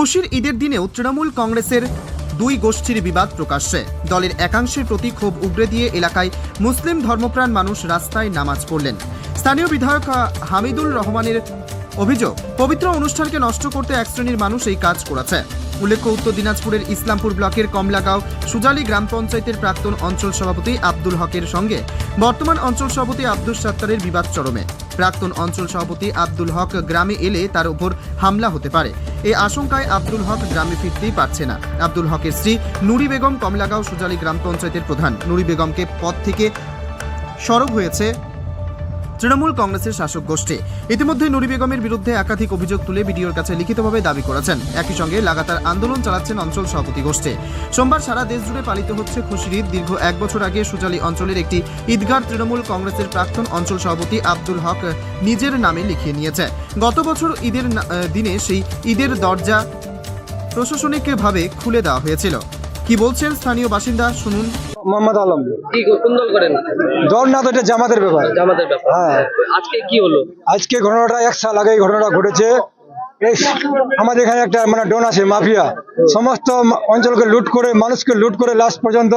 খুশির ঈদের দিনেও তৃণমূল কংগ্রেসের দুই গোষ্ঠীর বিবাদ প্রকাশ্যে। দলের একাংশের প্রতি ক্ষোভ উগড়ে দিয়ে এলাকায় মুসলিম ধর্মপ্রাণ মানুষ রাস্তায় নামাজ পড়লেন। স্থানীয় বিধায়ক হামিদুল রহমানের অভিযোগ, পবিত্র অনুষ্ঠানকে নষ্ট করতে এক শ্রেণির মানুষ এই কাজ করেছে। উল্লেখ্য উত্তর দিনাজপুরের ইসলামপুর ব্লকের কমলাগাঁও সুজালি গ্রাম পঞ্চায়েতের প্রাক্তন অঞ্চল সভাপতি আব্দুল হকের সঙ্গে বর্তমান অঞ্চল সভাপতি আব্দুল সাত্তারের বিবাদ চরমে। প্রাক্তন অঞ্চল সভাপতি আব্দুল হক গ্রামে এলে তার উপর হামলা হতে পারে। এই আশঙ্কায় আব্দুল হক গ্রামে ফিরতেই পারছে না। আব্দুল হকের স্ত্রী নুরি বেগম কমলাগাঁও সুজালি গ্রাম পঞ্চায়েতের প্রধান। নুরি বেগমকে পদ থেকে সরব হয়েছে তৃণমূল কংগ্রেসের শাসক গোষ্ঠী। ইতিমধ্যে নুরি বেগমের বিরুদ্ধে একাধিক অভিযোগ তুলে বিডিওর কাছে লিখিতভাবে দাবি করেছেন। একই সঙ্গে লাগাতার আন্দোলন চালাচ্ছেন অঞ্চল সভাপতি গোষ্ঠী। সোমবার সারা দেশ জুড়ে পালিত হচ্ছে খুশির ঈদ। দীর্ঘ এক বছর আগে সুজালি অঞ্চলের একটি ঈদগার তৃণমূল কংগ্রেসের প্রাক্তন অঞ্চল সভাপতি আব্দুল হক নিজের নামে লিখিয়ে নিয়েছে। গত বছর ঈদের দিনে সেই ঈদের দরজা প্রশাসনিকভাবে খুলে দেওয়া হয়েছিল। কি বলছেন স্থানীয় বাসিন্দা? শুনুন। মোহাম্মদ আলম। কি কোন করেন দল না তো এটা জামাতের ব্যাপার। জামাতের ব্যাপার। হ্যাঁ। আজকে কি হলো? আজকে ঘটনাটা এক সাল আগে ঘটনাটা ঘটেছে। এই আমাদের এখানে একটা মানে ডন আছে মাফিয়া। সমস্ত অঞ্চলকে লুট করে মানুষকে লুট করে লাস্ট পর্যন্ত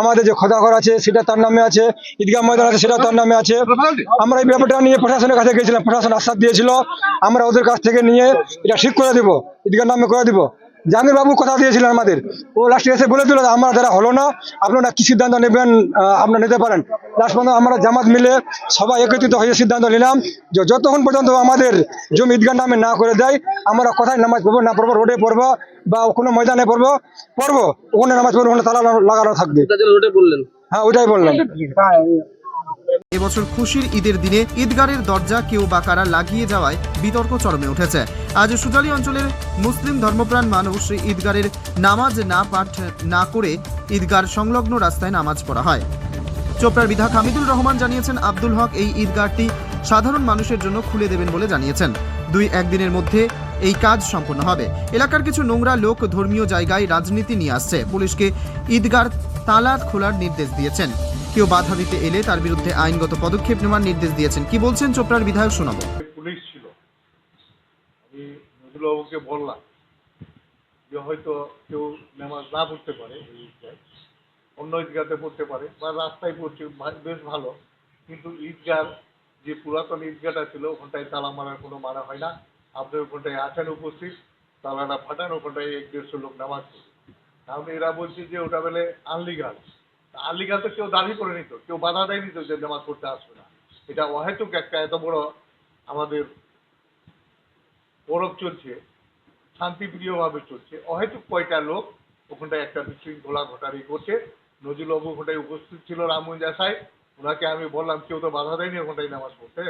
আমাদের যে খোদাঘর আছে সেটা তার নামে আছে ঈদগাহ ময়দান আছে সেটা তার নামে আছে। আমরা এই ব্যাপারটা নিয়ে প্রশাসনের কাছে গেছিলাম প্রশাসন আশ্বাস দিয়েছিল। আমরা ওদের কাছ থেকে নিয়ে এটা ঠিক করে দিব ঈদগাহ নামে করে দিব। জাহাঙ্গীর বাবু কথা দিয়েছিলেন আমাদের। ও লাস্টে এসে বলে দিল আমার দ্বারা হলো না আপনারা কি সিদ্ধান্ত নেবেন? আপনারা নিতে পারেন। লাস্ট পর্যন্ত আমরা জামাত মিলে সবাই একত্রিত হয়ে সিদ্ধান্ত নিলাম যে যতক্ষণ পর্যন্ত আমাদের জমি ঈদগাহ নামে না করে দেয় আমরা কোথায় নামাজ পড়ব না পড়ব রোডে পড়ব বা কোনো ময়দানে পড়ব পড়ব। ওখানে নামাজ পড়ব ওখানে তালা লাগানো থাকবে। রোডে বললেন। হ্যাঁ ওইটাই বললাম। এবছর খুশির ঈদের দিনে ঈদগারের দরজা কেউ বা কারা লাগিয়ে যাওয়ায় বিতর্ক চরমে উঠেছে। আজ সুজালি অঞ্চলের মুসলিম ধর্মপ্রাণ মানুষ ঈদগারের নামাজ না পাঠ না করে ঈদগার সংলগ্ন রাস্তায় নামাজ পড়া হয়। চোপড়ার বিধায়ক হামিদুল রহমান জানিয়েছেন, আব্দুল হক এই ঈদগাহটি সাধারণ মানুষের জন্য খুলে দেবেন বলে জানিয়েছেন। দুই একদিনের মধ্যে এই কাজ সম্পন্ন হবে। এলাকার কিছু নোংরা লোক ধর্মীয় জায়গায় রাজনীতি নিয়ে আসছে। পুলিশকে ঈদগার তালা খোলার নির্দেশ দিয়েছেন। কেউ বাধা দিতে এলে তার বিরুদ্ধে আইনগত পদক্ষেপ নেওয়ার নির্দেশ দিয়েছেন। কি বলছেন চোপড়ার বিধায়ক শোনাবো পুলিশ ছিল, আমি নজরুলবাবুকে বললাম যে হয়তো কেউ নামাজ না পড়তে পারে অন্য ঈদগাতে পড়তে পারে বা রাস্তায় পড়ছে বেশ ভালো। কিন্তু ঈদগার যে পুরাতন ঈদগাটা ছিল, ওখানটায় তালা মারার কোনো মানা হয় না। আপনি ওখানটায় আছেন উপস্থিত, তালাটা ফাটান, ওখানটায় এক দেড়শো লোক নামাজ তাহলে এরা বলছে যে ওটা বলে আনলিগাল। আনলিগাল তো কেউ দাবি করে নিত, কেউ বাধা দেয়নি তো যে নামাজ পড়তে আসবে না। এটা অহেতুক একটা এত বড় আমাদের পরব চলছে, শান্তিপ্রিয়ভাবে চলছে। অহেতুক কয়টা লোক ওখানটায় একটা বিশৃঙ্খলা ঘটারি করছে। নজরুলবাবু ওখানটায় উপস্থিত ছিল, রামগঞ্জ আশায় ওনাকে আমি বললাম, কেউ তো বাধা দেয়নি ওখানটায় নামাজ পড়তে?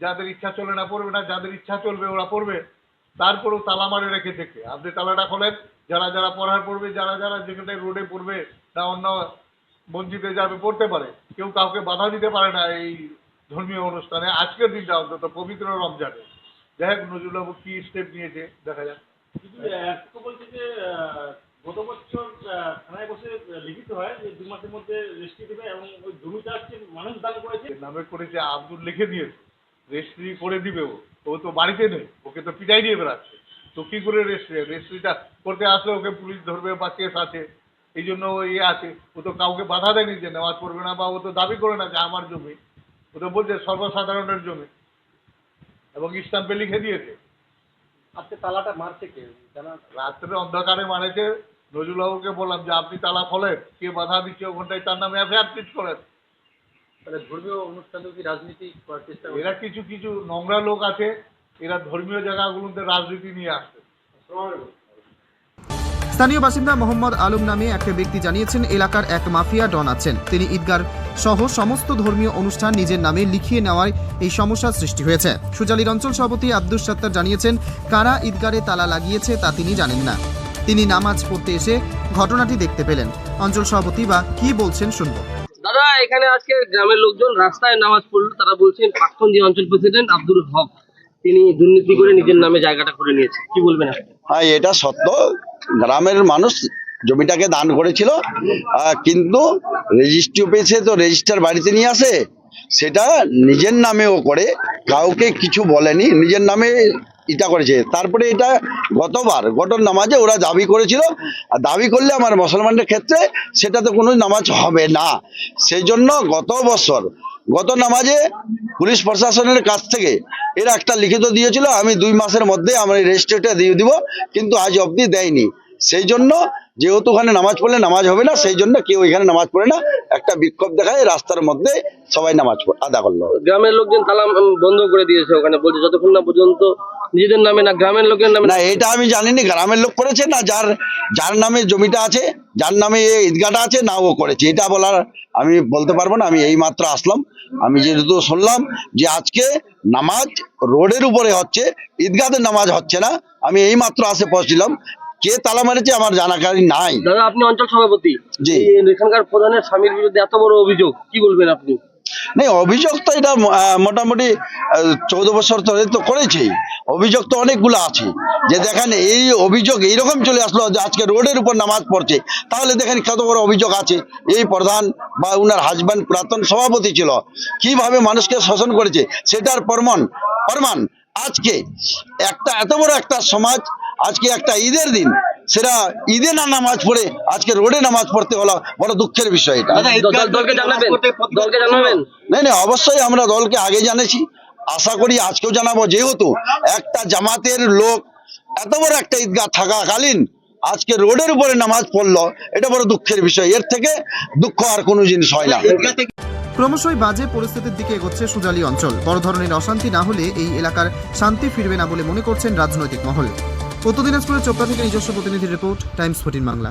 যাদের ইচ্ছা চলে না পড়বে না, যাদের ইচ্ছা চলবে ওরা পড়বে। তারপরেও তালা মারে রেখে থেকে। আপনি তালাটা খোলেন, যারা যারা পড়ার পড়বে, যারা যারা যেখানটায় রোডে পড়বে, না অন্য মসজিদে যাবে পড়তে পারে কেউ কাউকে বাধা দিতে পারে না এই ধর্মীয় অনুষ্ঠানে। আজকের দিনটা অন্তত পবিত্র রমজানে। যাই হোক নজরুলবাবু কি স্টেপ নিয়েছে দেখা যাক। বলছে যে গত বছর থানায় বসে লিখিত হয় যে দু মাসের মধ্যে রেজিস্ট্রি দেবে এবং ওই জমিটা হচ্ছে মানুষ দান করেছে। নামে করেছে আব্দুল লিখে দিয়েছে রেজিস্ট্রি করে দিবে ও। ও তো বাড়িতে নেই ওকে তো পিটাই দিয়ে বেড়াচ্ছে। তো কি করে রেজিস্ট্রি রেজিস্ট্রিটা করতে আসলে ওকে পুলিশ ধরবে বা কেস আছে। এই জন্য ও ইয়ে আছে। ও তো কাউকে বাধা দেয়নি যে নেওয়াজ পড়বে না বা ও তো দাবি করে না যে আমার জমি। ও তো বলছে সর্বসাধারণের জমি। এবং স্টাম্পে লিখে দিয়েছে। আজকে তালাটা মারছে কে? রাত্রে অন্ধকারে মানেছে নজরুলবাবুকে বললাম যে আপনি তালা খোলেন কে বাধা দিচ্ছে ওখানটায়? তার নামে এফআইআর পিট করেন। তাহলে ধর্মীয় অনুষ্ঠানে কি রাজনীতি করার চেষ্টা এরা কিছু কিছু নোংরা লোক আছে। এরা ধর্মীয় জায়গাগুলোতে রাজনীতি নিয়ে আসছে। স্থানীয় বাসিন্দা মোহাম্মদ আলম নামে এক ব্যক্তি জানিয়েছেন, এলাকার এক মাফিয়া ডন আছেন। তিনি ঈদগার সহ সমস্ত ধর্মীয় অনুষ্ঠান নিজের নামে লিখিয়ে নেওয়ায় এই সমস্যার সৃষ্টি হয়েছে। সুজালির অঞ্চল সভাপতি আব্দুল সত্তার জানিয়েছেন, কারা ঈদগারে তালা লাগিয়েছে তা তিনি জানেন না। তিনি নামাজ পড়তে এসে ঘটনাটি দেখতে পেলেন। অঞ্চল সভাপতি বা কি বলছেন শুনব। দাদা, এখানে আজকে গ্রামের লোকজন রাস্তায় নামাজ পড়ল। তারা বলছেন, প্রাক্তন যে অঞ্চল প্রেসিডেন্ট আব্দুল হক তিনি দুর্নীতি করে নিজের নামে জায়গাটা করে নিয়েছে। কি বলবেন হ্যাঁ এটা সত্য। গ্রামের মানুষ জমিটাকে দান করেছিল কিন্তু রেজিস্ট্রি অফিসে তো রেজিস্টার বাড়িতে নিয়ে আসে, সেটা নিজের নামেও করে, কাউকে কিছু বলেনি, নিজের নামে এটা করেছে। তারপরে এটা গতবার, গত নামাজে ওরা দাবি করেছিল, আর দাবি করলে আমার মুসলমানদের ক্ষেত্রে সেটাতে কোনো নামাজ হবে না। সেই জন্য গত বছর, গত নামাজে পুলিশ প্রশাসনের কাছ থেকে এরা একটা লিখিত দিয়েছিল, আমি দুই মাসের মধ্যে আমার রেজিস্ট্রিটা দিয়ে দিব, কিন্তু আজ অবধি দেয়নি। সেই জন্য যেহেতু ওখানে নামাজ পড়লে নামাজ হবে না, সেই জন্য কেউ এখানে নামাজ পড়ে না। একটা বিক্ষোভ দেখায়, রাস্তার মধ্যে সবাই নামাজ আদা করল। গ্রামের লোকজন তালা বন্ধ করে দিয়েছে ওখানে, বলছে যতক্ষণ না পর্যন্ত নিজেদের নামে না গ্রামের লোকের নামে না এটা আমি জানিনি গ্রামের লোক করেছে না যার যার নামে জমিটা আছে যার নামে এই ঈদগাটা আছে না ও করেছে। এটা বলার আমি বলতে পারব না আমি এই মাত্র আসলাম। আমি যেহেতু শুনলাম যে আজকে নামাজ রোডের উপরে হচ্ছে ঈদগাতে নামাজ হচ্ছে না আমি এই মাত্র আসে পৌঁছলাম। কে তালা মেরেছে আমার জানাকারি নাই। দাদা আপনি অঞ্চল সভাপতি। জি। এখানকার প্রধানের স্বামীর বিরুদ্ধে এত বড় অভিযোগ কি বলবেন আপনি? নেই, অভিযোগ তো এটা মোটামুটি চৌদ্দ বছর ধরে তো করেছেই। অভিযোগ তো অনেকগুলো আছে। যে দেখেন, এই অভিযোগ এইরকম চলে আসলো যে আজকে রোডের উপর নামাজ পড়ছে। তাহলে দেখেন কত বড় অভিযোগ আছে। এই প্রধান বা উনার হাজব্যান্ড পুরাতন সভাপতি ছিল। কীভাবে মানুষকে শোষণ করেছে? সেটার প্রমাণ প্রমাণ। আজকে একটা, এত বড় একটা সমাজ, আজকে একটা ঈদের দিন। সেটা ঈদে না নামাজ পড়ে আজকে রোডে নামাজ পড়তে হলো বড় দুঃখের বিষয় এটা। দল- দলকে জানাবেন? দলকে জানাবেন? না না অবশ্যই আমরা দলকে আগে জানিয়েছি আশা করি আজকেও জানাব যেহেতু একটা জামাতের লোক এত বড় একটা ঈদগাহ থাকাকালীন আজকে রোডের উপরে নামাজ পড়ল এটা বড় দুঃখের বিষয়। এর থেকে দুঃখ আর কোনো জিনিস হয় না। ক্রমশই বাজে পরিস্থিতির দিকে এগোচ্ছে সুজালি অঞ্চল। বড় ধরনের অশান্তি না হলে এই এলাকার শান্তি ফিরবে না বলে মনে করছেন রাজনৈতিক মহল। উত্তর দিনাজপুরের চোপড়া থেকে নিজস্ব প্রতিনিধি রিপোর্ট টাইমস ফোর্টিন বাংলা।